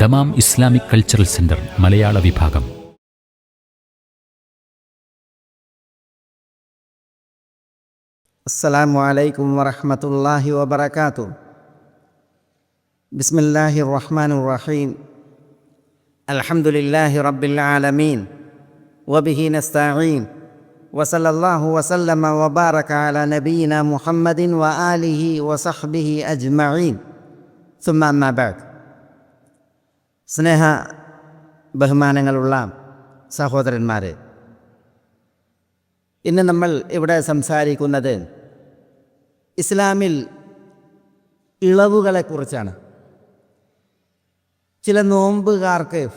Dammam Islamic cultural centre മലയാള വിഭാഗം السلام عليكم ورحمة الله وبركاته بسم الله الرحمن الرحيم الحمد لله رب العالمين وبه نستعين وصلى الله وسلم وبارك على نبينا محمد وآله وصحبه أجمعين ثم أما بعد സ്നേഹ ബഹുമാനങ്ങളുള്ള സഹോദരന്മാർ ഇന്ന് നമ്മൾ ഇവിടെ സംസാരിക്കുന്നത് ഇസ്ലാമിൽ ഇളവുകളെക്കുറിച്ചാണ്. ചില നോമ്പുകാർക്ക്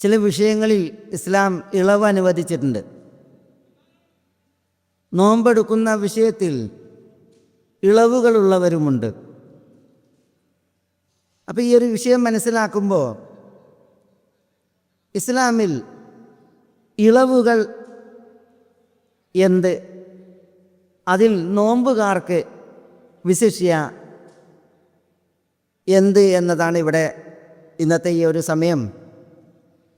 ചില വിഷയങ്ങളിൽ ഇസ്ലാം ഇളവ് അനുവദിച്ചിട്ടുണ്ട് നോമ്പെടുക്കുന്ന വിഷയത്തിൽ ഇളവുകളുള്ളവരുമുണ്ട്. അപ്പോൾ ഈ ഒരു വിഷയം മനസ്സിലാക്കുമ്പോൾ ഇസ്ലാമിൽ ഇളവുകൾ എന്ത്? അതിൽ നോമ്പുകാർക്ക് വിശിഷ്യ എന്ത് എന്നതാണ് ഇവിടെ ഇന്നത്തെ ഈ ഒരു സമയം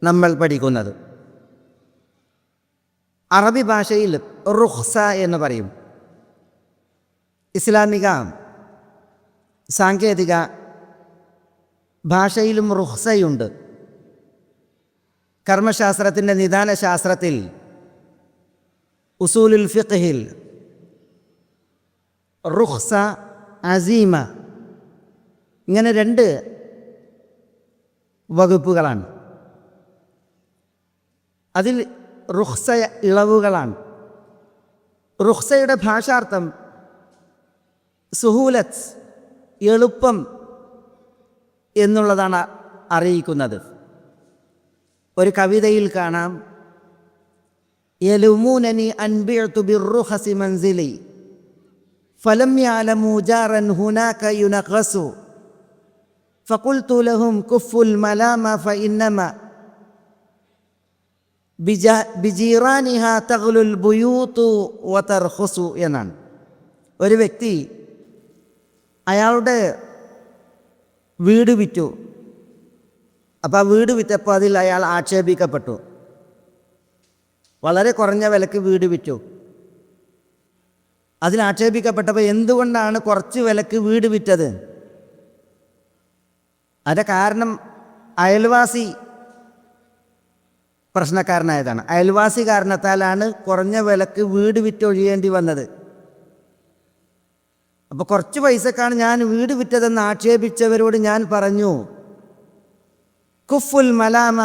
നമ്മൾ പഠിക്കുന്നത്. അറബി ഭാഷയിൽ റുഹ്സ എന്ന് പറയും. ഇസ്ലാമിക സാങ്കേതിക ഭാഷയിലും റുഹ്സയുണ്ട് കർമ്മശാസ്ത്രത്തിന്റെ നിദാനശാസ്ത്രത്തിൽ ഉസൂലുൽ ഫിഖ്ഹിൽ റുഹ്സ അസീമ ഇങ്ങനെ രണ്ട് വകുപ്പുകളാണ്. അതിൽ റുഹ്സ ഇളവുകളാണ്. റുഹ്സയുടെ ഭാഷാർത്ഥം സുഹൂലത്ത് എളുപ്പം എന്നുള്ളതാണ് അറിയിക്കുന്നത്. ഒരു കവിതയിൽ കാണാം. യലുമൂനനി അൻബിഴത്തു ബിർറുഹസി മൻസിലി ഫലം യഅലമു ജാരൻ ഹുനാക യുനഖസു ഫഖുൽത്തു ലഹും കുഫുൽ മലാമ ഫഇന്നമ ബിജീറാനിഹ തഗ്ലുൽ ബുയൂത്തു വതർഖസു എന്നാണ്. ഒരു വ്യക്തി അയാളുടെ വീട് വിറ്റു. അപ്പോൾ ആ വീട് വിറ്റപ്പോൾ അതിൽ അയാൾ ആക്ഷേപിക്കപ്പെട്ടു. വളരെ കുറഞ്ഞ വിലക്ക് വീട് വിറ്റു. അതിൽ ആക്ഷേപിക്കപ്പെട്ടപ്പോൾ എന്തുകൊണ്ടാണ് കുറച്ച് വിലക്ക് വീട് വിറ്റത്? അതിന്റെ കാരണം അയൽവാസി പ്രശ്നക്കാരനായതാണ്. അയൽവാസി കാരണത്താലാണ് കുറഞ്ഞ വിലക്ക് വീട് വിറ്റൊഴിയേണ്ടി വന്നത്. അപ്പോൾ കുറച്ച് പൈസക്കാണ് ഞാൻ വീട് വിറ്റതെന്ന് ആക്ഷേപിച്ചവരോട് ഞാൻ പറഞ്ഞു കുഫുൽ മലാമ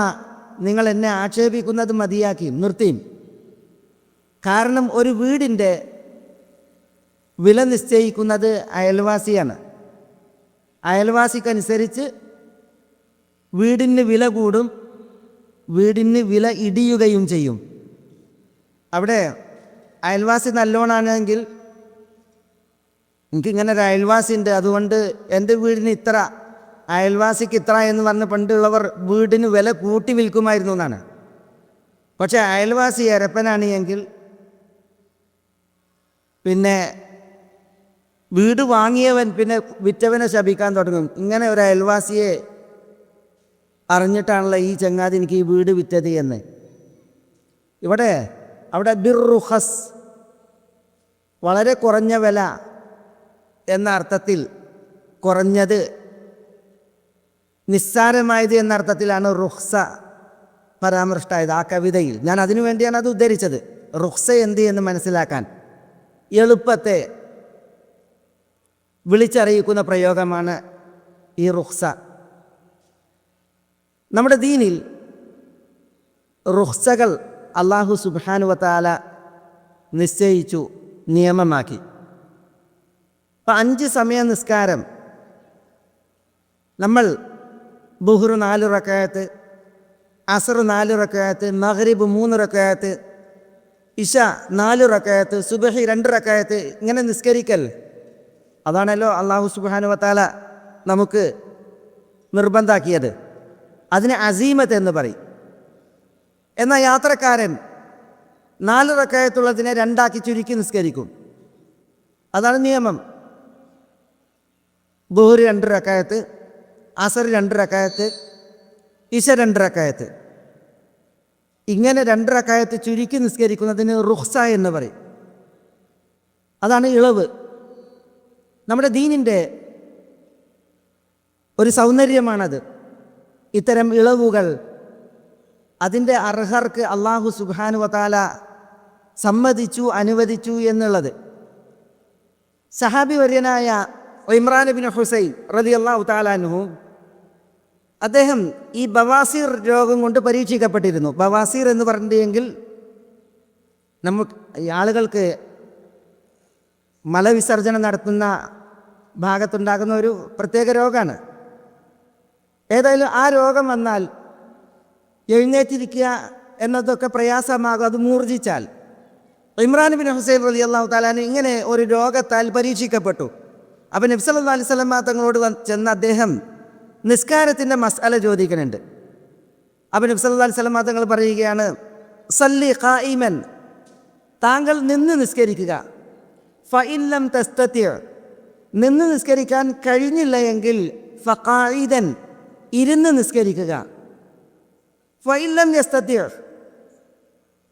നിങ്ങൾ എന്നെ ആക്ഷേപിക്കുന്നത് മതിയാക്കി നിർത്തിയും കാരണം ഒരു വീടിന്റെ വില നിശ്ചയിക്കുന്നത് അയൽവാസിയാണ്. അയൽവാസിക്കനുസരിച്ച് വീടിന് വില കൂടും വീടിന് വില ഇടിയുകയും ചെയ്യും. അവിടെ അയൽവാസി നല്ലോണാണെങ്കിൽ എനിക്കിങ്ങനെ ഒരു അയൽവാസി ഉണ്ട് അതുകൊണ്ട് എന്റെ വീടിന് ഇത്ര അയൽവാസിക്ക് ഇത്ര എന്ന് പറഞ്ഞ് പണ്ടുള്ളവർ വീടിന് വില കൂട്ടി വിൽക്കുമായിരുന്നു എന്നാണ്. പക്ഷേ അയൽവാസി എരപ്പനാണ് എങ്കിൽ പിന്നെ വീട് വാങ്ങിയവൻ പിന്നെ വിറ്റവനെ ശപിക്കാൻ തുടങ്ങും. ഇങ്ങനെ ഒരു അയൽവാസിയെ അറിഞ്ഞിട്ടാണല്ലോ ഈ ചങ്ങാതി എനിക്ക് ഈ വീട് വിറ്റത് എന്ന്. ഇവിടെ അവിടെ ബിർറുഹസ് വളരെ കുറഞ്ഞ വില എന്ന അർത്ഥത്തിൽ കുറഞ്ഞത് നിസ്സാരമായത് എന്ന അർത്ഥത്തിലാണ് റുഹ്സ പരാമൃഷ്ടായത് ആ കവിതയിൽ. ഞാൻ അതിനു വേണ്ടിയാണ് അത് ഉദ്ധരിച്ചത്. റുഹ്സ എന്ത് എന്ന് മനസ്സിലാക്കാൻ എളുപ്പത്തെ വിളിച്ചറിയിക്കുന്ന പ്രയോഗമാണ് ഈ റുഹ്സ. നമ്മുടെ ദീനിൽ റുഹ്സകൾ അള്ളാഹു സുബാനുവത്താല നിശ്ചയിച്ചു നിയമമാക്കി. അപ്പം അഞ്ച് സമയ നിസ്കാരം. നമ്മൾ ബുഹ്റു നാല് റക്കയത്ത് അസർ നാല് റക്കയത്ത് മഹ്രിബ് മൂന്ന് റക്കയത്ത് ഇഷ നാല് റക്കയത്ത് സുബഹി രണ്ട് റക്കയത്ത് ഇങ്ങനെ നിസ്കരിക്കൽ. അതാണല്ലോ അള്ളാഹു സുബാനുവത്താല നമുക്ക് നിർബന്ധാക്കിയത്. അതിന് അസീമത്ത് എന്ന് പറയും. എന്നാൽ യാത്രക്കാരൻ നാല് റക്കയത്തുള്ളതിനെ രണ്ടാക്കി ചുരുക്കി നിസ്കരിക്കും. അതാണ് നിയമം. ബുഹുര് രണ്ട് റക്കായത്ത് അസർ രണ്ട് റക്കായത്ത് ഇശ രണ്ട് റക്കായത്ത് ഇങ്ങനെ രണ്ട് റക്കായത്ത് ചുരുക്കി നിസ്കരിക്കുന്നതിന് റുഹ്സ എന്ന് പറയും. അതാണ് ഇളവ്. നമ്മുടെ ദീനിന്റെ ഒരു സൗന്ദര്യമാണത്. ഇത്തരം ഇളവുകൾ അതിന്റെ അർഹർക്ക് അള്ളാഹു സുബാനു വതാല സമ്മതിച്ചു അനുവദിച്ചു എന്നുള്ളത്. സഹാബി വര്യനായ ഇമ്രാൻ ബിൻ ഹുസൈൻ റതി അള്ളാഹു താലാനുഹു അദ്ദേഹം ഈ ബവാസീർ രോഗം കൊണ്ട് പരീക്ഷിക്കപ്പെട്ടിരുന്നു. ബവാസീർ എന്ന് പറഞ്ഞെങ്കിൽ നമുക്ക് ആളുകൾക്ക് മലവിസർജനം നടത്തുന്ന ഭാഗത്തുണ്ടാകുന്ന ഒരു പ്രത്യേക രോഗമാണ്. ഏതായാലും ആ രോഗം വന്നാൽ എഴുന്നേറ്റിരിക്കുക എന്നതൊക്കെ പ്രയാസമാകും. അത് മൂർജിച്ചാൽ. ഇമ്രാൻ ബിൻ ഹുസൈൻ റലി അള്ളാഹു താലാൻ ഇങ്ങനെ ഒരു രോഗത്താൽ പരീക്ഷിക്കപ്പെട്ടു. അപ്പം നബ്സല്ലാ അലൈഹി തങ്ങളോട് ചെന്ന അദ്ദേഹം നിസ്കാരത്തിന്റെ മസാല ചോദിക്കുന്നുണ്ട്. അപ്പം നബ്സല്ലാ അലൈഹി തങ്ങൾ പറയുകയാണ് സല്ലി ഖായിമൻ താങ്കൾ നിന്ന് നിസ്കരിക്കുക. ഫഇല്ലം തസ്തത്യ നിന്ന് നിസ്കരിക്കാൻ കഴിഞ്ഞില്ല എങ്കിൽ ഫഖായിദൻ ഇരുന്ന് നിസ്കരിക്കുക. ഫൈലം യസ്തത്യ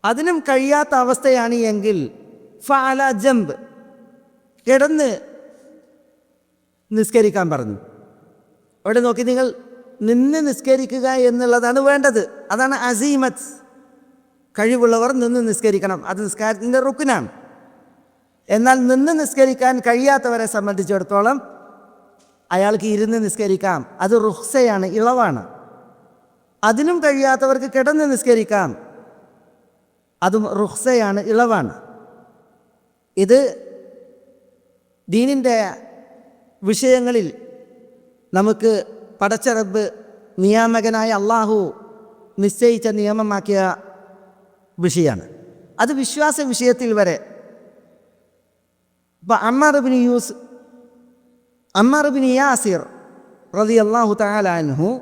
അതിനും കഴിയാത്ത അവസ്ഥയാണ് എങ്കിൽ ഫാല ജംബ് കിടന്ന് നിസ്കരിക്കാൻ പറഞ്ഞു. അവിടെ നോക്കി നിങ്ങൾ നിന്ന് നിസ്കരിക്കുക എന്നുള്ളതാണ് വേണ്ടത്. അതാണ് അസീമത്ത്. കഴിവുള്ളവർ നിന്ന് നിസ്കരിക്കണം. അത് നിസ്കാരത്തിന്റെ റുക്കിനാണ് എന്നാൽ നിന്ന് നിസ്കരിക്കാൻ കഴിയാത്തവരെ സംബന്ധിച്ചിടത്തോളം അയാൾക്ക് ഇരുന്ന് നിസ്കരിക്കാം. അത് റുഹ്സയാണ് ഇളവാണ്. അതിനും കഴിയാത്തവർക്ക് കിടന്ന് നിസ്കരിക്കാം. അതും റുഹ്സയാണ് ഇളവാണ്. ഇത് ദീനിന്റെ വിഷയങ്ങളിൽ നമുക്ക് പടച്ചറബ് നിയാമകനായ അള്ളാഹു നിശ്ചയിച്ച നിയമമാക്കിയ വിഷയമാണ് അത് വിശ്വാസ വിഷയത്തിൽ വരെ ഇപ്പം അമ്മാർ യൂസ് അമ്മാർ യാസിർ റതി അള്ളാഹു താലാൻഹു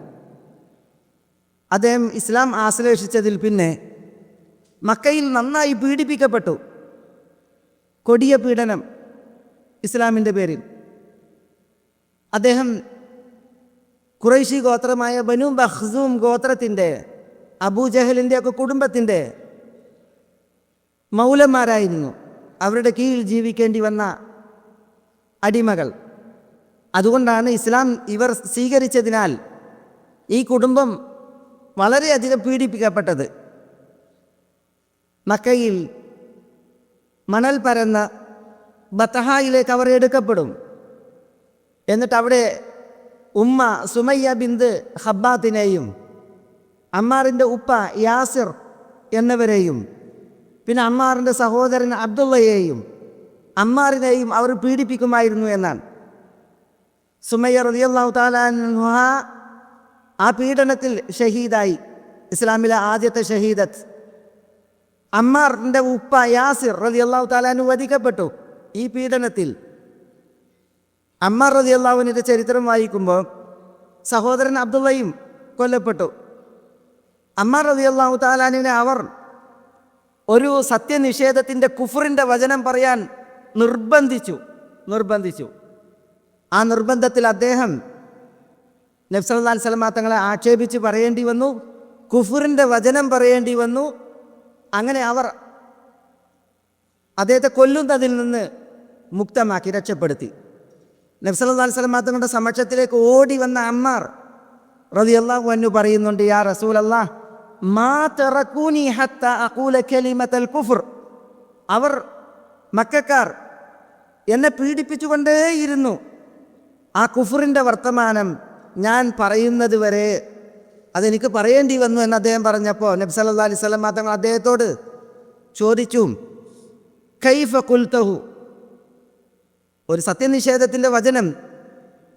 അദ്ദേഹം ഇസ്ലാം ആശ്ലേഷിച്ചതിൽ പിന്നെ മക്കയിൽ നന്നായി പീഡിപ്പിക്കപ്പെട്ടു. കൊടിയ പീഡനം ഇസ്ലാമിന്റെ പേരിൽ. അദ്ദേഹം കുറൈശി ഗോത്രമായ ബനു ബഹ്സൂം ഗോത്രത്തിന്റെ അബൂജഹലിന്റെ ഒക്കെ കുടുംബത്തിന്റെ മൗലന്മാരായിരുന്നു. അവരുടെ കീഴിൽ ജീവിക്കേണ്ടി വന്ന അടിമകൾ. അതുകൊണ്ടാണ് ഇസ്ലാം ഇവർ സ്വീകരിച്ചതിനാൽ ഈ കുടുംബം വളരെയധികം പീഡിപ്പിക്കപ്പെട്ടത്. മക്കയിൽ മണൽ പരന്ന ബത്തഹായിലേക്ക് അവർ എടുക്കപ്പെടും. എന്നിട്ട് അവിടെ ഉമ്മ സുമയ്യ ബിന്ദ് ഹബ്ബാത്തിനെയും അമ്മാറിന്റെ ഉപ്പ യാസിർ എന്നിവരെയും പിന്നെ അമ്മാറിന്റെ സഹോദരൻ അബ്ദുള്ളയെയും അമ്മാറിനെയും അവർ പീഡിപ്പിക്കുമായിരുന്നു എന്നാണ്. സുമയ്യ റളിയല്ലാഹു താലാൻഹ ആ പീഡനത്തിൽ ഷഹീദായി ഇസ്ലാമിലെ ആദ്യത്തെ ഷഹീദത്ത്. അമ്മാറിന്റെ ഉപ്പ യാസിർ റളിയല്ലാഹു താലാൻ വധിക്കപ്പെട്ടു ഈ പീഡനത്തിൽ. അമ്മാർ അള്ളാഹുവിന്റെ ചരിത്രം വായിക്കുമ്പോൾ സഹോദരൻ അബ്ദുള്ളയും കൊല്ലപ്പെട്ടു. അമ്മ റതി അള്ളാഹു താലാനുവിനെ അവർ ഒരു സത്യനിഷേധത്തിന്റെ കുഫറിന്റെ വചനം പറയാൻ നിർബന്ധിച്ചു നിർബന്ധിച്ചു. ആ നിർബന്ധത്തിൽ അദ്ദേഹം നബ്സല്ലാൻ സലമാ തങ്ങളെ ആക്ഷേപിച്ച് പറയേണ്ടി വന്നു കുഫറിന്റെ വചനം പറയേണ്ടി വന്നു. അങ്ങനെ അവർ അദ്ദേഹത്തെ കൊല്ലുന്നതിൽ നിന്ന് മുക്തമാക്കി രക്ഷപ്പെടുത്തി. നബ്സല്ലാ സ്വലമാ തങ്ങളുടെ സമക്ഷത്തിലേക്ക് ഓടി വന്ന അമ്മാർ റതി അള്ളാഹു അന്നു പറയുന്നുണ്ട് യാ റസൂൽ അള്ളാഹ് മാ അവർ മക്കാർ എന്നെ പീഡിപ്പിച്ചുകൊണ്ടേയിരുന്നു. ആ കുഫറിന്റെ വർത്തമാനം ഞാൻ പറയുന്നത് വരെ അതെനിക്ക് പറയേണ്ടി വന്നു എന്ന് അദ്ദേഹം പറഞ്ഞപ്പോൾ നബി സല്ലാ അലൈഹി സ്വലം അദ്ദേഹത്തോട് ചോദിച്ചു കൈഫ കുൽത്തഹു ഒരു സത്യനിഷേധത്തിന്റെ വചനം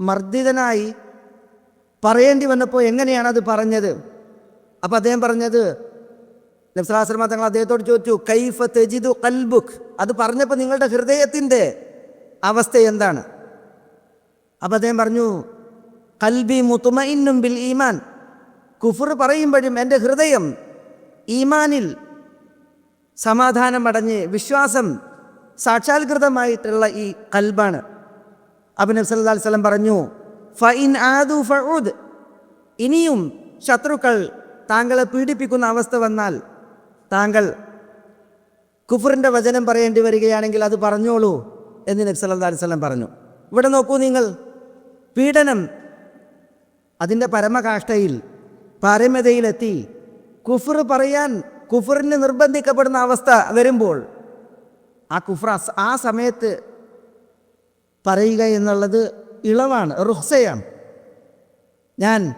മർദ്ദിതനായി പറയേണ്ടി വന്നപ്പോൾ എങ്ങനെയാണ് അത് പറഞ്ഞത്? അപ്പോൾ അദ്ദേഹം പറഞ്ഞത് നബ്സലാസ്ലമ തങ്ങൾ അദ്ദേഹത്തോട് ചോദിച്ചു കൈഫ തെജിദു കൽബുഖ് അത് പറഞ്ഞപ്പോൾ നിങ്ങളുടെ ഹൃദയത്തിന്റെ അവസ്ഥ എന്താണ്? അപ്പം അദ്ദേഹം പറഞ്ഞു കൽബി മുത്തുമയിന്നും ബിൽ ഈമാൻ. കുഫുർ പറയുമ്പോഴും എന്റെ ഹൃദയം ഈമാനിൽ സമാധാനമടഞ്ഞ് വിശ്വാസം സാക്ഷാത്കൃതമായിട്ടുള്ള ഈ കൽബാണ്. അബിനബ് സല്ലാ സ്വലം പറഞ്ഞു ഫൈൻ ആദു ഫഊദ്. ഇനിയും ശത്രുക്കൾ താങ്കളെ പീഡിപ്പിക്കുന്ന അവസ്ഥ വന്നാൽ താങ്കൾ കുഫറിന്റെ വചനം പറയേണ്ടി വരികയാണെങ്കിൽ അത് പറഞ്ഞോളൂ എന്ന് നബി അലൈഹി വസല്ലം പറഞ്ഞു. ഇവിടെ നോക്കൂ നിങ്ങൾ പീഡനം അതിന്റെ പരമകാഷ്ഠയിൽ പാരമ്യതയിലെത്തി കുഫർ പറയാൻ കുഫറിന് നിർബന്ധിക്കപ്പെടുന്ന അവസ്ഥ വരുമ്പോൾ ആ കുഫ്രാസ് ആ സമയത്ത് പറയുക എന്നുള്ളത് ഇളവാണ് റുഹ്സയാണ്. ഞാൻ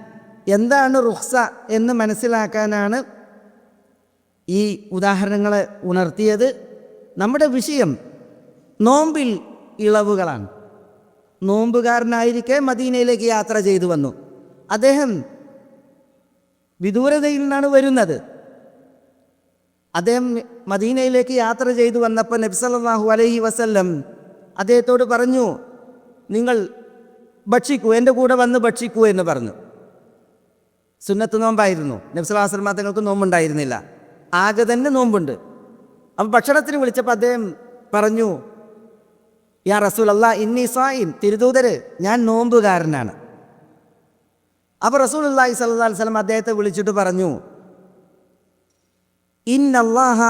എന്താണ് റുഹ്സ എന്ന് മനസ്സിലാക്കാനാണ് ഈ ഉദാഹരണങ്ങളെ ഉണർത്തിയത്. നമ്മുടെ വിഷയം നോമ്പിൽ ഇളവുകളാണ്. നോമ്പുകാരനായിരിക്കെ മദീനയിലേക്ക് യാത്ര ചെയ്തു വന്നു. അദ്ദേഹം വിദൂരതയിൽ നിന്നാണ് വരുന്നത്. അദ്ദേഹം മദീനയിലേക്ക് യാത്ര ചെയ്തു വന്നപ്പോൾ നബ്സല്ലാഹു അലൈഹി വസല്ലം അദ്ദേഹത്തോട് പറഞ്ഞു നിങ്ങൾ ഭക്ഷിക്കൂ എന്റെ കൂടെ വന്ന് ഭക്ഷിക്കൂ എന്ന് പറഞ്ഞു. സുന്നത്ത് നോമ്പായിരുന്നു. നബ്സലാസ്ലമ തങ്ങൾക്ക് നോമ്പുണ്ടായിരുന്നില്ല. ആകെ തന്നെ നോമ്പുണ്ട്. അപ്പം ഭക്ഷണത്തിന് വിളിച്ചപ്പോൾ അദ്ദേഹം പറഞ്ഞു യാ റസൂൽ അള്ളാ ഇന്നി സായിൻ തിരുദൂതര് ഞാൻ നോമ്പുകാരനാണ്. അപ്പോൾ റസൂൽ അള്ളാഹി സല്ലാ വസ്ലം അദ്ദേഹത്തെ വിളിച്ചിട്ട് പറഞ്ഞു ഇന്നല്ലാഹ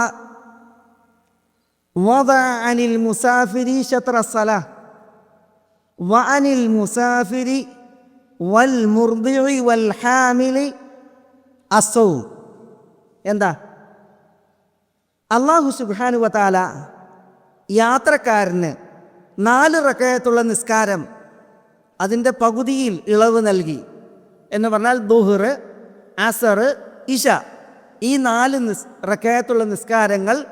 അനിൽ മുസാഫിരി ഷത്രസല വ അനിൽ മുസാഫിരി വൽ മുർദിഇ വൽ ഹാമിലി അസൗ. എന്താ? അള്ളാഹു സുബാനുവതാല യാത്രക്കാരന് നാല് റക്കയത്തുള്ള നിസ്കാരം അതിന്റെ പകുതിയിൽ ഇളവ് നൽകി. എന്ന് പറഞ്ഞാൽ ദുഹർ അസർ ഇഷ. ഈ നാല് നിസ് റക്കയത്തുള്ള നിസ്കാരങ്ങൾ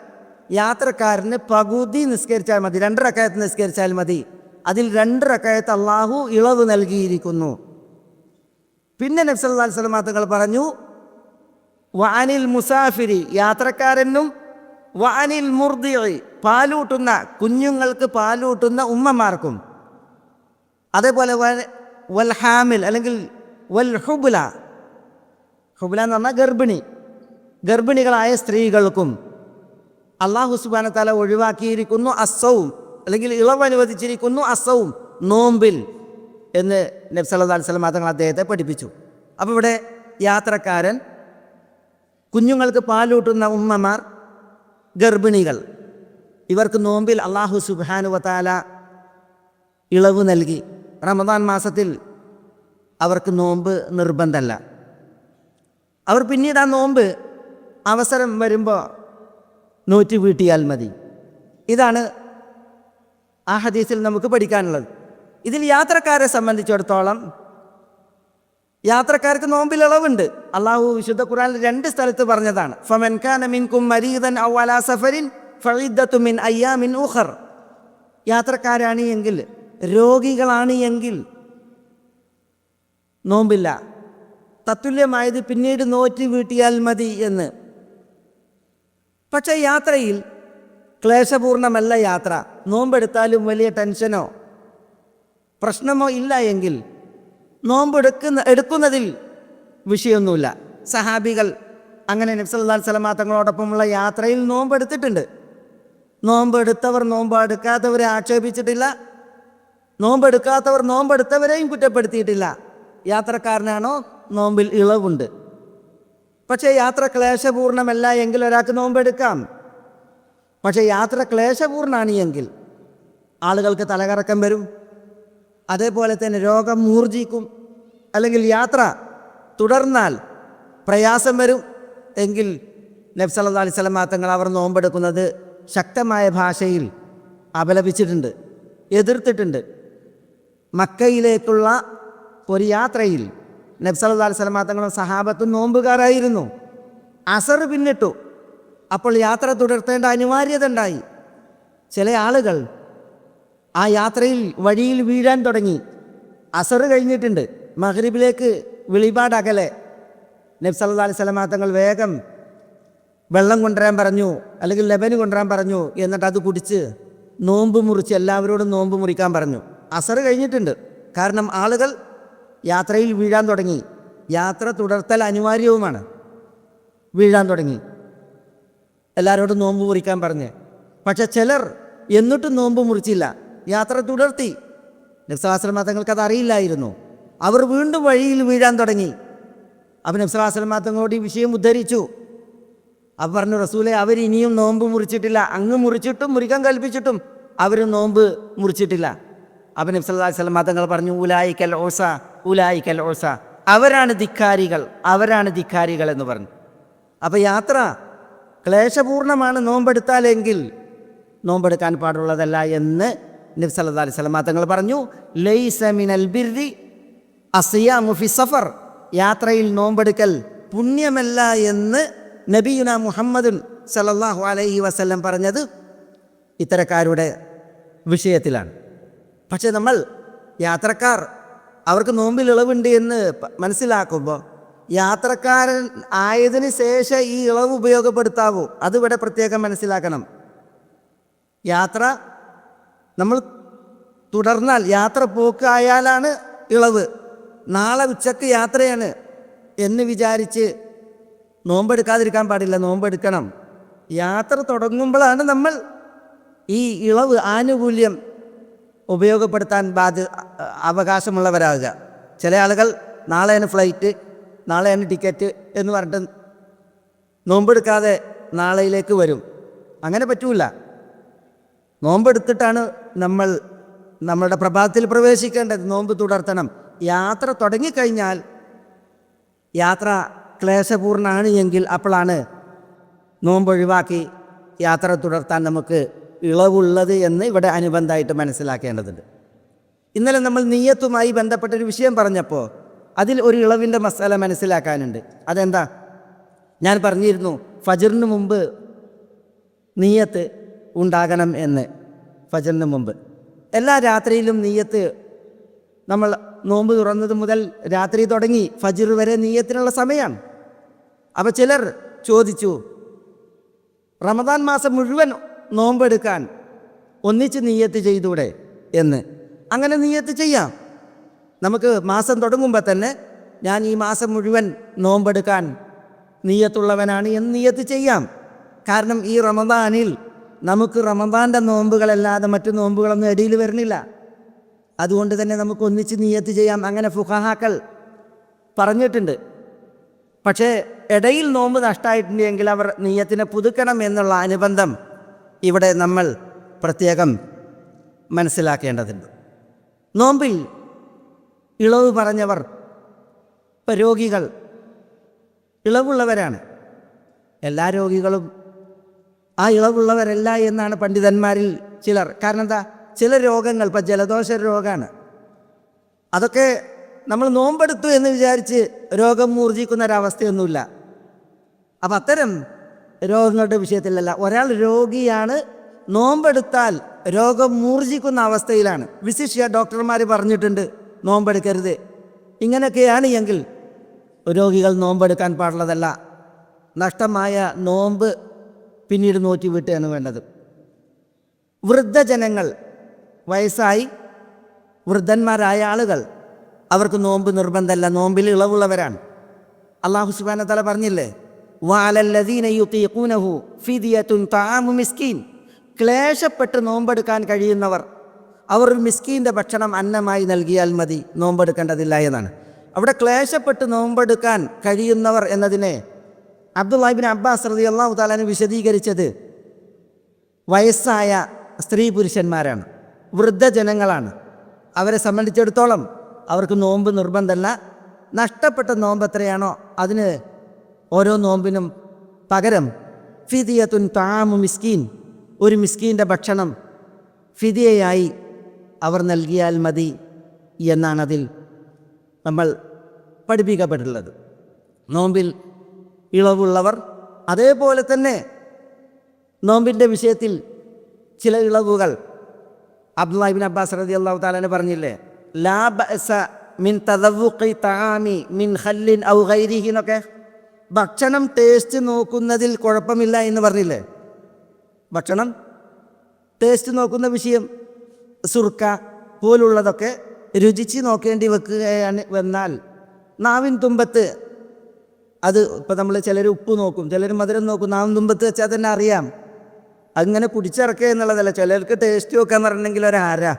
യാത്രക്കാരന് പകുതി നിസ്കരിച്ചാൽ മതി. രണ്ട് റക്കയത്ത് നിസ്കരിച്ചാൽ മതി. അതിൽ രണ്ട് റക്കയത്ത് അള്ളാഹു ഇളവ് നൽകിയിരിക്കുന്നു. പിന്നെ നബ്സല്ലാ സ്വലമാ തങ്ങൾ പറഞ്ഞു വാനിൽ മുസാഫിരി യാത്രക്കാരനും വാനിൽ മുർദി പാലൂട്ടുന്ന കുഞ്ഞുങ്ങൾക്ക് പാലൂട്ടുന്ന ഉമ്മമാർക്കും. അതേപോലെ വൽ ഹാമിൽ അല്ലെങ്കിൽ വൽ ഹുബുല. ഹുബുല എന്ന് പറഞ്ഞാൽ ഗർഭിണി. ഗർഭിണികളായ സ്ത്രീകൾക്കും അള്ളാഹു സുബാനത്താല തല ഒഴിവാക്കിയിരിക്കുന്നു അസവും അല്ലെങ്കിൽ ഇളവ് അനുവദിച്ചിരിക്കുന്നു അസവും നോമ്പിൽ എന്ന് നബ്സല്ലാ അലിസ്ലാം തങ്ങൾ അദ്ദേഹത്തെ പഠിപ്പിച്ചു. അപ്പോൾ ഇവിടെ യാത്രക്കാരൻ കുഞ്ഞുങ്ങൾക്ക് പാലൂട്ടുന്ന ഉമ്മമാർ ഗർഭിണികൾ ഇവർക്ക് നോമ്പിൽ അള്ളാഹു സുബാനുവത്താല ഇളവ് നൽകി. റമദാൻ മാസത്തിൽ അവർക്ക് നോമ്പ് നിർബന്ധമല്ല. അവർ പിന്നീട് ആ നോമ്പ് അവസരം വരുമ്പോൾ നൂറ്റി വീട്ടിയാൽ മതി. ഇതാണ് ആ ഹദീസിൽ നമുക്ക് പഠിക്കാനുള്ളത്. ഇതിൽ യാത്രക്കാരെ സംബന്ധിച്ചിടത്തോളം യാത്രക്കാർക്ക് നോമ്പിൽ ഇളവുണ്ട്. അള്ളാഹു വിശുദ്ധ ഖുറാൻ രണ്ട് സ്ഥലത്ത് പറഞ്ഞതാണ്. ഫമൻ ഖാന മിൻകും മരീദൻ ഔ അലാ സഫരിൻ ഫഇദ്ദത്തു മിൻ അയ്യാമിൻ ഉഖർ. യാത്രക്കാരാണ് എങ്കിൽ രോഗികളാണ് എങ്കിൽ നോമ്പില്ല. തത്തുല്യമായത് പിന്നീട് നോറ്റി വീട്ടിയാൽ മതി എന്ന് പക്ഷേ യാത്രയിൽ ക്ലേശപൂർണമല്ല യാത്ര. നോമ്പെടുത്താലും വലിയ ടെൻഷനോ പ്രശ്നമോ ഇല്ല എങ്കിൽ നോമ്പെടുക്കുന്ന എടുക്കുന്നതിൽ വിഷയമൊന്നുമില്ല സഹാബികൾ അങ്ങനെ നബ്സല്ലാ സലമാ തങ്ങളോടൊപ്പമുള്ള യാത്രയിൽ നോമ്പെടുത്തിട്ടുണ്ട്. നോമ്പെടുത്തവർ നോമ്പെടുക്കാത്തവരെ ആക്ഷേപിച്ചിട്ടില്ല. നോമ്പെടുക്കാത്തവർ നോമ്പെടുത്തവരെയും കുറ്റപ്പെടുത്തിയിട്ടില്ല. യാത്രക്കാരനാണോ? നോമ്പിൽ ഇളവുണ്ട്. പക്ഷേ യാത്ര ക്ലേശപൂർണമല്ല എങ്കിൽ ഒരാൾക്ക് നോമ്പെടുക്കാം. പക്ഷേ യാത്ര ക്ലേശപൂർണമാണ് എങ്കിൽ ആളുകൾക്ക് തലകറക്കം വരും. അതേപോലെ തന്നെ രോഗം മൂർജിക്കും അല്ലെങ്കിൽ യാത്ര തുടർന്നാൽ പ്രയാസം വരും. എങ്കിൽ നബ്സല്ലാ അലൈഹി സ്വലമാ തങ്ങൾ അവർ നോമ്പെടുക്കുന്നത് ശക്തമായ ഭാഷയിൽ അപലപിച്ചിട്ടുണ്ട് എതിർത്തിട്ടുണ്ട്. മക്കയിലേക്കുള്ള ഒരു യാത്രയിൽ നബ്സല്ലാ സ്വലമാ തങ്ങളും സഹാബത്തും നോമ്പുകാരായിരുന്നു. അസർ പിന്നിട്ടു. അപ്പോൾ യാത്ര തുടർത്തേണ്ട അനിവാര്യത ഉണ്ടായി ചില ആളുകൾ ആ യാത്രയിൽ വഴിയിൽ വീഴാൻ തുടങ്ങി. അസർ കഴിഞ്ഞിട്ടുണ്ട്. മഹ്രിബിലേക്ക് വിളിപാടകലെ അകലെ. നബ്സല്ലാ സ്വലമാ തങ്ങൾ വേഗം വെള്ളം കൊണ്ടുവരാൻ പറഞ്ഞു അല്ലെങ്കിൽ ലെബന് കൊണ്ടുവരാൻ പറഞ്ഞു എന്നിട്ട് അത് കുടിച്ച് നോമ്പ് മുറിച്ച് എല്ലാവരോടും നോമ്പ് മുറിക്കാൻ പറഞ്ഞു. അസർ കഴിഞ്ഞിട്ടുണ്ട്. കാരണം ആളുകൾ യാത്രയിൽ വീഴാൻ തുടങ്ങി. യാത്ര തുടർത്തൽ അനിവാര്യവുമാണ്. വീഴാൻ തുടങ്ങി. എല്ലാവരോടും നോമ്പ് മുറിക്കാൻ പറഞ്ഞ്. പക്ഷെ ചിലർ എന്നിട്ടും നോമ്പ് മുറിച്ചില്ല. യാത്ര തുടർത്തി. നിസ്സാശ്രമ തങ്ങൾക്ക് അത് അറിയില്ലായിരുന്നു. അവർ വീണ്ടും വഴിയിൽ വീഴാൻ തുടങ്ങി. അവൻ നബ്സലാസ്ലമാത്തങ്ങോട് ഈ വിഷയം ഉദ്ധരിച്ചു. അവർ പറഞ്ഞു റസൂലെ അവർ ഇനിയും നോമ്പ് മുറിച്ചിട്ടില്ല. അങ്ങ് മുറിച്ചിട്ടും മുറിക്കാൻ കൽപ്പിച്ചിട്ടും അവർ നോമ്പ് മുറിച്ചിട്ടില്ല. അപ്പം നബ്സല്ലാ സ്വലമാ തങ്ങൾ പറഞ്ഞു കൽ ഓസ ഉലായി കൽ ഓസ അവരാണ് ധിക്കാരികൾ അവരാണ് ധിക്കാരികൾ എന്ന് പറഞ്ഞു. അപ്പോൾ യാത്ര ക്ലേശപൂർണമാണ് നോമ്പെടുത്താലെങ്കിൽ നോമ്പെടുക്കാൻ പാടുള്ളതല്ല എന്ന് നബി സല്ലല്ലാഹു അലൈഹി വസല്ലം തങ്ങൾ പറഞ്ഞു. ലൈസ മിനൽ ബിർരി അസിയ ഫി സഫർ. യാത്രയിൽ നോമ്പെടുക്കൽ പുണ്യമല്ല എന്ന് നബിയുന മുഹമ്മദുൻ സലല്ലാഹു അലൈഹി വസല്ലം പറഞ്ഞത് ഇത്തരക്കാരുടെ വിഷയത്തിലാണ്. പക്ഷേ നമ്മൾ യാത്രക്കാർ അവർക്ക് നോമ്പിൽ ഇളവുണ്ട് എന്ന് മനസ്സിലാക്കുമ്പോൾ യാത്രക്കാരൻ ആയതിന് ശേഷം ഈ ഇളവ് ഉപയോഗപ്പെടുത്താവൂ. അതിവിടെ പ്രത്യേകം മനസ്സിലാക്കണം. യാത്ര നമ്മൾ തുടർന്നാൽ യാത്ര പോക്കായാലാണ് ഇളവ്. നാളെ ഉച്ചയ്ക്ക് യാത്രയാണ് എന്ന് വിചാരിച്ച് നോമ്പെടുക്കാതിരിക്കാൻ പാടില്ല നോമ്പെടുക്കണം. യാത്ര തുടങ്ങുമ്പോഴാണ് നമ്മൾ ഈ ഇളവ് ആനുകൂല്യം ഉപയോഗപ്പെടുത്താൻ ബാധ്യ അവകാശമുള്ളവരാകുക. ചില ആളുകൾ നാളെയാണ് ഫ്ലൈറ്റ് നാളെയാണ് ടിക്കറ്റ് എന്ന് പറഞ്ഞിട്ട് നോമ്പെടുക്കാതെ നാളെയിലേക്ക് വരും. അങ്ങനെ പറ്റൂല. നോമ്പെടുത്തിട്ടാണ് നമ്മൾ നമ്മളുടെ പ്രഭാതത്തിൽ പ്രവേശിക്കേണ്ടത്. നോമ്പ് തുടർത്തണം. യാത്ര തുടങ്ങിക്കഴിഞ്ഞാൽ യാത്ര ക്ലേശപൂർണമാണ് എങ്കിൽ അപ്പോഴാണ് നോമ്പ് ഒഴിവാക്കി യാത്ര തുടർത്താൻ നമുക്ക് ഇളവുള്ളത് എന്ന് ഇവിടെ അനുബന്ധമായിട്ട് മനസ്സിലാക്കേണ്ടതുണ്ട്. ഇന്നലെ നമ്മൾ നീയത്തുമായി ബന്ധപ്പെട്ടൊരു വിഷയം പറഞ്ഞപ്പോൾ അതിൽ ഒരു ഇളവിന്റെ മസാല മനസ്സിലാക്കാനുണ്ട്. അതെന്താ? ഞാൻ പറഞ്ഞിരുന്നു ഫജറിന് മുമ്പ് നീയത്ത് ഉണ്ടാകണം എന്ന്. ഫജറിന് മുമ്പ്. എല്ലാ രാത്രിയിലും നീയത്ത് നമ്മൾ നോമ്പ് തുറന്നത് മുതൽ രാത്രി തുടങ്ങി ഫജിർ വരെ നീയത്തിനുള്ള സമയമാണ്. അപ്പോൾ ചിലർ ചോദിച്ചു റമദാൻ മാസം മുഴുവൻ നോമ്പെടുക്കാൻ ഒന്നിച്ച് നീയത്ത് ചെയ്തൂടെ എന്ന്. അങ്ങനെ നീയത്ത് ചെയ്യാം. നമുക്ക് മാസം തുടങ്ങുമ്പോൾ തന്നെ ഞാൻ ഈ മാസം മുഴുവൻ നോമ്പെടുക്കാൻ നീയത്തുള്ളവനാണ് എന്ന് നീയത്ത് ചെയ്യാം. കാരണം ഈ റമദാനിൽ നമുക്ക് റമദാന്റെ നോമ്പുകളല്ലാതെ മറ്റു നോമ്പുകളൊന്നും ഇടയിൽ വരുന്നില്ല. അതുകൊണ്ട് തന്നെ നമുക്ക് ഒന്നിച്ച് നീയത്ത് ചെയ്യാം. അങ്ങനെ ഫുഹാക്കൾ പറഞ്ഞിട്ടുണ്ട്. പക്ഷേ ഇടയിൽ നോമ്പ് നഷ്ടമായിട്ടുണ്ടെങ്കിൽ അവർ നീയത്തിനെ പുതുക്കണം എന്നുള്ള അനുബന്ധം ഇവിടെ നമ്മൾ പ്രത്യേകം മനസ്സിലാക്കേണ്ടതുണ്ട്. നോമ്പിൽ ഇളവ് പറഞ്ഞവർ ഇപ്പം രോഗികൾ ഇളവുള്ളവരാണ്. എല്ലാ രോഗികളും ആ ഇളവുള്ളവരല്ല എന്നാണ് പണ്ഡിതന്മാരിൽ ചിലർ. കാരണം എന്താ? ചില രോഗങ്ങൾ ഇപ്പം ജലദോഷ രോഗമാണ് അതൊക്കെ നമ്മൾ നോമ്പെടുത്തു എന്ന് വിചാരിച്ച് രോഗം മൂർജിക്കുന്ന ഒരവസ്ഥയൊന്നുമില്ല അപ്പം അത്തരം രോഗങ്ങളുടെ വിഷയത്തിലല്ല. ഒരാൾ രോഗിയാണ് നോമ്പെടുത്താൽ രോഗം മൂർജിക്കുന്ന അവസ്ഥയിലാണ്. വിശിഷ്യ ഡോക്ടർമാർ പറഞ്ഞിട്ടുണ്ട് നോമ്പെടുക്കരുത്. ഇങ്ങനെയൊക്കെയാണ് എങ്കിൽ രോഗികൾ നോമ്പെടുക്കാൻ പാടുള്ളതല്ല. നഷ്ടമായ നോമ്പ് പിന്നീട് നോറ്റി വിട്ടാണ് വേണ്ടത്. വൃദ്ധജനങ്ങൾ വയസ്സായി വൃദ്ധന്മാരായ ആളുകൾ അവർക്ക് നോമ്പ് നിർബന്ധമല്ല. നോമ്പിൽ ഇളവുള്ളവരാണ്. അള്ളാഹു സുബാന തല പറഞ്ഞില്ലേ? വാലല്ലദീന യുത്തീഖൂനഹു ഫിദിയത്തുൻ താമു മിസ്കീൻ. ക്ലേശപ്പെട്ട് നോമ്പെടുക്കാൻ കഴിയുന്നവർ അവർ മിസ്കീന്റെ ഭക്ഷണം അന്നമായി നൽകിയാൽ മതി നോമ്പെടുക്കേണ്ടതില്ല എന്നാണ്. അവിടെ ക്ലേശപ്പെട്ട് നോമ്പെടുക്കാൻ കഴിയുന്നവർ എന്നതിനെ അബ്ദുല്ലാഹിബിൻ അബ്ബാസ് റതി അള്ളാഹു താലാന് വിശദീകരിച്ചത് വയസ്സായ സ്ത്രീ പുരുഷന്മാരാണ് വൃദ്ധജനങ്ങളാണ്. അവരെ സംബന്ധിച്ചിടത്തോളം അവർക്ക് നോമ്പ് നിർബന്ധമല്ല നഷ്ടപ്പെട്ട നോമ്പ് എത്രയാണോ അതിന് ഓരോ നോമ്പിനും പകരം ഫിദിയത്തുൻ താമു മിസ്കീൻ ഒരു മിസ്കീന്റെ ഭക്ഷണം ഫിദിയയായി അവർ നൽകിയാൽ മതി എന്നാണതിൽ നമ്മൾ പഠിപ്പിക്കപ്പെട്ടുള്ളത് നോമ്പിൽ ഇളവുള്ളവർ അതേപോലെ തന്നെ നോമ്പിന്റെ വിഷയത്തിൽ ചില ഇളവുകൾ. അബ്ദുല്ലാഹിബിൻ അബ്ബാസ് റതി അള്ളാഹു താലാന് പറഞ്ഞില്ലേ ലാബ് മിൻ തദവുഖി താമി മിൻ ഹല്ലിൻ ഔ ഗൈരിഹി എന്നൊക്കെ. ഭക്ഷണം ടേസ്റ്റ് നോക്കുന്നതിൽ കുഴപ്പമില്ല എന്ന് പറഞ്ഞില്ലേ? ഭക്ഷണം ടേസ്റ്റ് നോക്കുന്ന വിഷയം സുർക്ക പോലുള്ളതൊക്കെ രുചിച്ച് നോക്കേണ്ടി വെക്കുകയാണ് വന്നാൽ നാവിൻ തുമ്പത്ത് അത് ഇപ്പം നമ്മൾ ചിലർ ഉപ്പ് നോക്കും ചിലർ മധുരം നോക്കും നാവിൻ തുമ്പത്ത് വെച്ചാൽ തന്നെ അറിയാം. അങ്ങനെ കുടിച്ചിറക്കുക എന്നുള്ളതല്ല ചിലർക്ക് ടേസ്റ്റ് നോക്കാന്ന് പറഞ്ഞിട്ടുണ്ടെങ്കിൽ ഒരാരാ.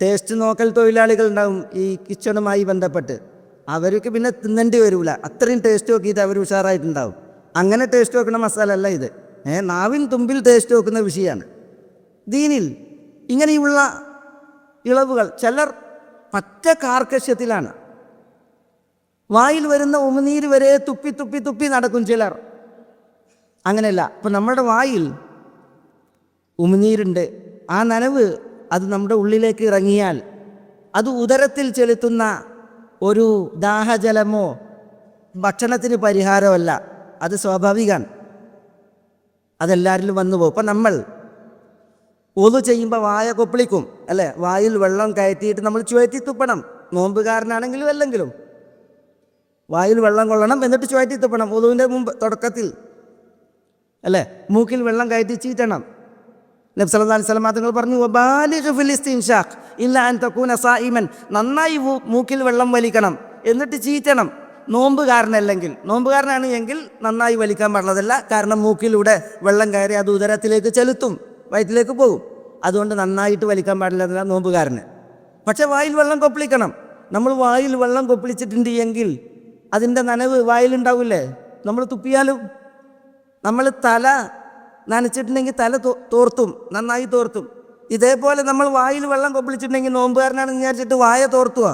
ടേസ്റ്റ് നോക്കൽ തൊഴിലാളികൾ ഉണ്ടാവും ഈ കിച്ചണുമായി ബന്ധപ്പെട്ട്. അവർക്ക് പിന്നെ തിന്നേണ്ടി വരില്ല അത്രയും ടേസ്റ്റ് നോക്കിയിട്ട് അവർ ഉഷാറായിട്ടുണ്ടാവും. അങ്ങനെ ടേസ്റ്റ് നോക്കുന്ന മസാല അല്ല ഇത്. ഏഹ് നാവിൻ തുമ്പിൽ ടേസ്റ്റ് നോക്കുന്ന വിഷയമാണ് ദീനിൽ ഇങ്ങനെയുള്ള ഇളവുകൾ ചിലർ പറ്റ കാർക്കശ്യത്തിലാണ്. വായിൽ വരുന്ന ഉമിനീര് വരെ തുപ്പി തുപ്പി തുപ്പി നടക്കും ചിലർ. അങ്ങനെയല്ല. അപ്പം നമ്മുടെ വായിൽ ഉമിനീരുണ്ട്. ആ നനവ് അത് നമ്മുടെ ഉള്ളിലേക്ക് ഇറങ്ങിയാൽ അത് ഉദരത്തിൽ ചെലുത്തുന്ന ഒരു ദാഹജലമോ ഭക്ഷണത്തിന് പരിഹാരമല്ല. അത് സ്വാഭാവികമാണ് അതെല്ലാവരിലും വന്നു പോകും. അപ്പം നമ്മൾ ഒതു ചെയ്യുമ്പോൾ വായ കൊപ്പിളിക്കും അല്ലേ? വായിൽ വെള്ളം കയറ്റിയിട്ട് നമ്മൾ ചുഴറ്റി തുപ്പണം. നോമ്പുകാരനാണെങ്കിലും അല്ലെങ്കിലും. വായിൽ വെള്ളം കൊള്ളണം എന്നിട്ട് ചുഴറ്റി തുപ്പണം. ഒതുവിന്റെ മുമ്പ് തുടക്കത്തിൽ അല്ലേ? മൂക്കിൽ വെള്ളം കയറ്റി ചീറ്റണം. നബ്സല്ലാ അലൈഹി തങ്ങൾ പറഞ്ഞു "വബാലിഗ് ഫിൽ ഇസ്തിൻഷാഖ് ഇല്ല അൻ സായിമൻ നന്നായി മൂക്കിൽ വെള്ളം വലിക്കണം എന്നിട്ട് ചീറ്റണം. നോമ്പുകാരനല്ലെങ്കിൽ നോമ്പുകാരനാണ് എങ്കിൽ നന്നായി വലിക്കാൻ പാടുള്ളതല്ല കാരണം മൂക്കിലൂടെ വെള്ളം കയറി അത് ഉദരത്തിലേക്ക് ചെലുത്തും വയറ്റിലേക്ക് പോകും. അതുകൊണ്ട് നന്നായിട്ട് വലിക്കാൻ പാടില്ല നോമ്പുകാരന്. പക്ഷേ വായിൽ വെള്ളം കൊപ്പിളിക്കണം. നമ്മൾ വായിൽ വെള്ളം കൊപ്പിളിച്ചിട്ടുണ്ട് എങ്കിൽ അതിന്റെ നനവ് വായിലുണ്ടാവില്ലേ നമ്മൾ തുപ്പിയാലും. നമ്മൾ തല നനച്ചിട്ടുണ്ടെങ്കിൽ തല തോർത്തും നന്നായി തോർത്തും. ഇതേപോലെ നമ്മൾ വായിൽ വെള്ളം കൊപ്പിളിച്ചിട്ടുണ്ടെങ്കിൽ നോമ്പുകാരനാണെന്ന് വിചാരിച്ചിട്ട് വായ തോർത്തുക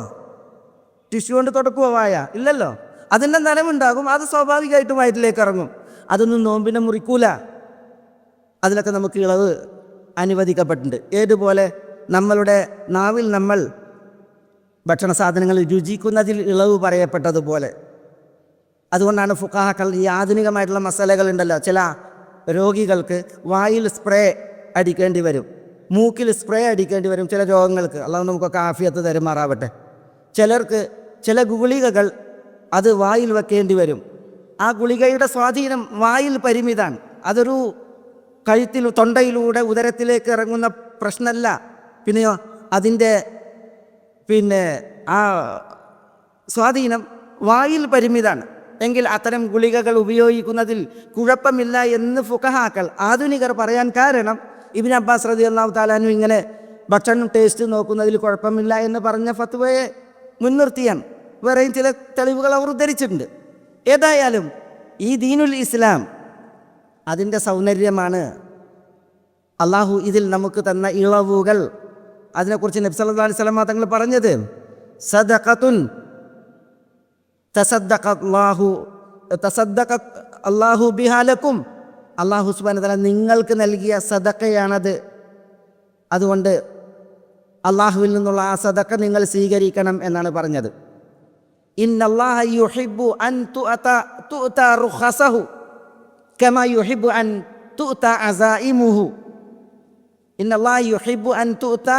ടിഷ്യു കൊണ്ട് തുടക്കുക വായ. ഇല്ലല്ലോ? അതിന്റെ നനവുണ്ടാകും അത് സ്വാഭാവികമായിട്ടും വയറ്റിലേക്ക് ഇറങ്ങും. അതൊന്നും നോമ്പിനെ മുറിക്കൂല. അതിലൊക്കെ നമുക്ക് ഇളവ് അനുവദിക്കപ്പെട്ടിട്ടുണ്ട്. ഏതുപോലെ നമ്മളുടെ നാവിൽ നമ്മൾ ഭക്ഷണ സാധനങ്ങൾ രുചിക്കുന്നതിൽ ഇളവ് പറയപ്പെട്ടതുപോലെ. അതുകൊണ്ടാണ് ഫുക്കാഹക്കൾ ഈ ആധുനികമായിട്ടുള്ള മസാലകൾ ഉണ്ടല്ലോ ചില രോഗികൾക്ക് വായിൽ സ്പ്രേ അടിക്കേണ്ടി വരും. മൂക്കിൽ സ്പ്രേ അടിക്കേണ്ടി വരും ചില രോഗങ്ങൾക്ക്. അല്ലാതെ നമുക്കൊക്കെ ആഫിയത്ത് തരുമാറാവട്ടെ. ചിലർക്ക് ചില ഗുളികകൾ അത് വായിൽ വെക്കേണ്ടി വരും. ആ ഗുളികയുടെ സ്വാധീനം വായിൽ പരിമിതാണ്. അതൊരു കഴുത്തിൽ തൊണ്ടയിലൂടെ ഉദരത്തിലേക്ക് ഇറങ്ങുന്ന പ്രശ്നമല്ല. പിന്നെയോ അതിന്റെ പിന്നെ ആ സ്വാധീനം വായിൽ പരിമിതാണ്. എങ്കിൽ അത്തരം ഗുളികകൾ ഉപയോഗിക്കുന്നതിൽ കുഴപ്പമില്ല എന്ന് ഫുഖഹാക്കൾ ആധുനികർ പറയാൻ കാരണം ഇബിൻ അബ്ബാസ് റതി അള്ളാഹു താലാനു ഇങ്ങനെ ഭക്ഷണം ടേസ്റ്റ് നോക്കുന്നതിൽ കുഴപ്പമില്ല എന്ന് പറഞ്ഞ ഫത്വയെ മുൻനിർത്തിയാണ്. വേറെയും ചില തെളിവുകൾ അവർ ഉദ്ധരിച്ചിട്ടുണ്ട്. ഏതായാലും ഈ ദീനുൽ ഇസ്ലാം അതിന്റെ സൗന്ദര്യമാണ്. അള്ളാഹു ഇതിൽ നമുക്ക് തന്ന ഇളവുകൾ. അതിനെക്കുറിച്ച് നബ്സല്ലാ അലൈഹി സ്വലമ തങ്ങൾ പറഞ്ഞത് സദഖത്തുൻ തസദ്ദഖ അല്ലാഹു തസദ്ദഖ അല്ലാഹു ബിഹാലക്കും അള്ളാഹു സുബാനതല നിങ്ങൾക്ക് നൽകിയ സദക്കയാണത് അതുകൊണ്ട് അള്ളാഹുവിൽ നിന്നുള്ള ആ സദക്ക നിങ്ങൾ സ്വീകരിക്കണം എന്നാണ് പറഞ്ഞത്. ഇന്നല്ലാഹ അൻ റുഖസഹു കമാ യുഹിബ്ബു അൻ തുഅത അസായിമുഹു ഇന്നല്ലാഹ യുഹിബ്ബു അൻ തുഅത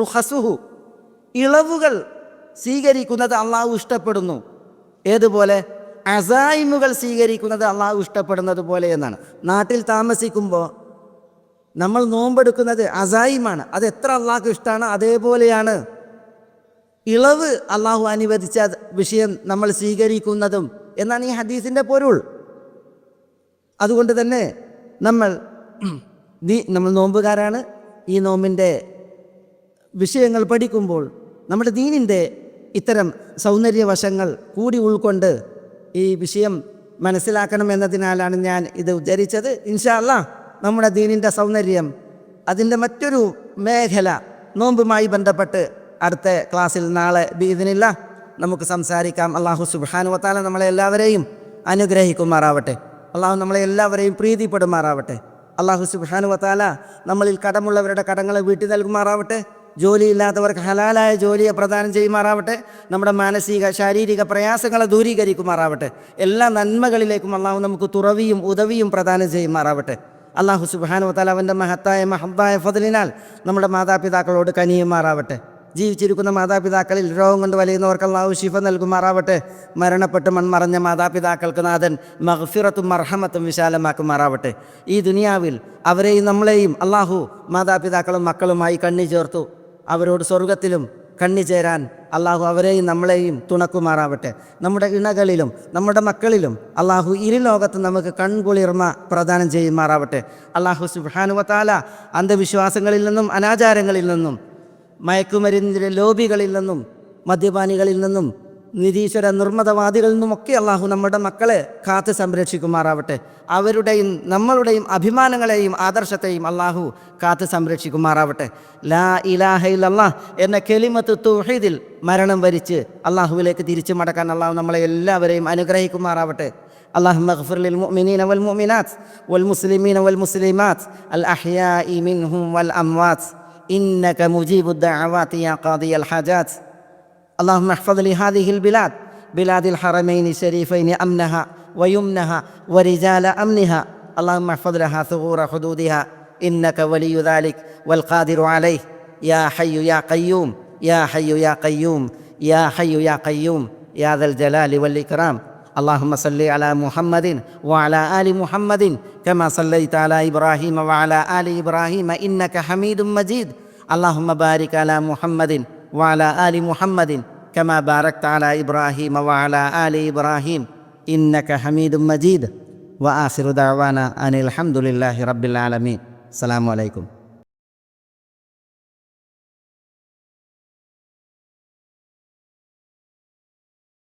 റുഖസഹു. ഇളവുകൾ സ്വീകരിക്കുന്നത് അള്ളാഹു ഇഷ്ടപ്പെടുന്നു. ഏതുപോലെ അസായിമുകൾ സ്വീകരിക്കുന്നത് അള്ളാഹു ഇഷ്ടപ്പെടുന്നത് പോലെ എന്നാണ്. നാട്ടിൽ താമസിക്കുമ്പോൾ നമ്മൾ നോമ്പെടുക്കുന്നത് അസായിമാണ്. അത് എത്ര അള്ളാഹ്ക്ക് ഇഷ്ടമാണ് അതേപോലെയാണ് ഇളവ് അള്ളാഹു അനുവദിച്ച വിഷയം നമ്മൾ സ്വീകരിക്കുന്നതും എന്നാണ് ഈ ഹദീസിന്റെ പൊരുൾ. അതുകൊണ്ട് തന്നെ നമ്മൾ നീ നമ്മൾ നോമ്പുകാരാണ്. ഈ നോമ്പിന്റെ വിഷയങ്ങൾ പഠിക്കുമ്പോൾ നമ്മുടെ ദീനിന്റെ ഇത്തരം സൗന്ദര്യവശങ്ങൾ കൂടി ഉൾക്കൊണ്ട് ഈ വിഷയം മനസ്സിലാക്കണം എന്നതിനാലാണ് ഞാൻ ഇത് ഉദ്ധരിച്ചത്. ഇൻഷാല്ല നമ്മുടെ ദീനിന്റെ സൗന്ദര്യം അതിന്റെ മറ്റൊരു മേഖല നോമ്പുമായി ബന്ധപ്പെട്ട് അടുത്ത ക്ലാസ്സിൽ നാളെ ബീദിനില്ല നമുക്ക് സംസാരിക്കാം. അള്ളാഹു സുബാനു വത്താല നമ്മളെ എല്ലാവരെയും അനുഗ്രഹിക്കുമാറാവട്ടെ. അള്ളാഹു നമ്മളെ എല്ലാവരെയും പ്രീതിപ്പെടുമാറാവട്ടെ. അള്ളാഹു സുബാനു വത്താല നമ്മളിൽ കടമുള്ളവരുടെ കടങ്ങളെ വീട്ടി നൽകുമാറാവട്ടെ. ജോലിയില്ലാത്തവർക്ക് ഹലാലായ ജോലിയെ പ്രദാനം ചെയ്യുമാറാവട്ടെ. നമ്മുടെ മാനസിക ശാരീരിക പ്രയാസങ്ങളെ ദൂരീകരിക്കുമാറാവട്ടെ. എല്ലാ നന്മകളിലേക്കും അള്ളാഹു നമുക്ക് തുറവിയും ഉദവിയും പ്രദാനം ചെയ്യുമാറാവട്ടെ. അള്ളാഹു സുബാനു വത്താല അവന്റെ മഹത്തായ മഹത്തായ ഫതിലിനാൽ നമ്മുടെ മാതാപിതാക്കളോട് കനിയുമാറാവട്ടെ. ജീവിച്ചിരിക്കുന്ന മാതാപിതാക്കളിൽ രോഗം കൊണ്ട് വലയുന്നവർക്ക് അള്ളാഹു ശിഫ നൽകുമാറാവട്ടെ. മരണപ്പെട്ട് മൺമറഞ്ഞ മാതാപിതാക്കൾക്ക് നാഥൻ മഹഫിറത്തും മർഹമത്തും വിശാലമാക്കുമാറാവട്ടെ. ഈ ദുനിയാവിൽ അവരെയും നമ്മളെയും അള്ളാഹു മാതാപിതാക്കളും മക്കളുമായി കണ്ണി ചേർത്തു അവരോട് സ്വർഗത്തിലും കണ്ണി ചേരാൻ അള്ളാഹു അവരെയും നമ്മളെയും തുണക്കുമാറാവട്ടെ. നമ്മുടെ ഇണകളിലും നമ്മുടെ മക്കളിലും അള്ളാഹു ഇരു ലോകത്ത് നമുക്ക് കൺകുളിർമ പ്രദാനം ചെയ്യുമാറാവട്ടെ. അള്ളാഹു സുബാനുവത്താല അന്ധവിശ്വാസങ്ങളിൽ നിന്നും അനാചാരങ്ങളിൽ നിന്നും മയക്കുമരുന്നിന്റെ ലോബികളിൽ നിന്നും മദ്യപാനികളിൽ നിന്നും നിരീശ്വര നിർമ്മതവാദികളിൽ നിന്നുമൊക്കെ അള്ളാഹു നമ്മുടെ മക്കളെ കാത്ത് സംരക്ഷിക്കുമാറാവട്ടെ അവരുടെയും നമ്മളുടെയും അഭിമാനങ്ങളെയും ആദർശത്തെയും അള്ളാഹു കാത്ത് സംരക്ഷിക്കുമാറാവട്ടെ ലാ ഇലാഹ ഇല്ലല്ലാഹ് എന്ന കെലിമത്ത് തൗഹീദിൽ മരണം വരിച്ച് അള്ളാഹുവിലേക്ക് തിരിച്ചു മടക്കാൻ അള്ളാഹു നമ്മളെ എല്ലാവരെയും അനുഗ്രഹിക്കുമാറാവട്ടെ اللهم اغفر للمؤمنين والمؤمنات والمسلمين والمسلمات الأحياء منهم والأموات إنك مجيب الدعوات يا قاضي الحاجات اللهم احفظ لهذه البلاد بلاد الحرمين الشريفين أمنها ويمنها ورجال أمنها. اللهم احفظ لها ثغور حدودها إنك ولي ذلك والقادر عليه. يا حي يا قيوم يا حي يا قيوم يا حي يا قيوم يا ذا الجلال والإكرام. اللهم صل على محمد وعلى آل محمد كما صليت على إبراهيم وعلى آل إبراهيم إنك حميد مجيد. اللهم بارك على محمد وعلى آل محمد كما باركت على إبراهيم وعلى آل إبراهيم. إنك حميد مجيد. وآخر دعوانا أن الحمد لله رب العالمين. السلام عليكم.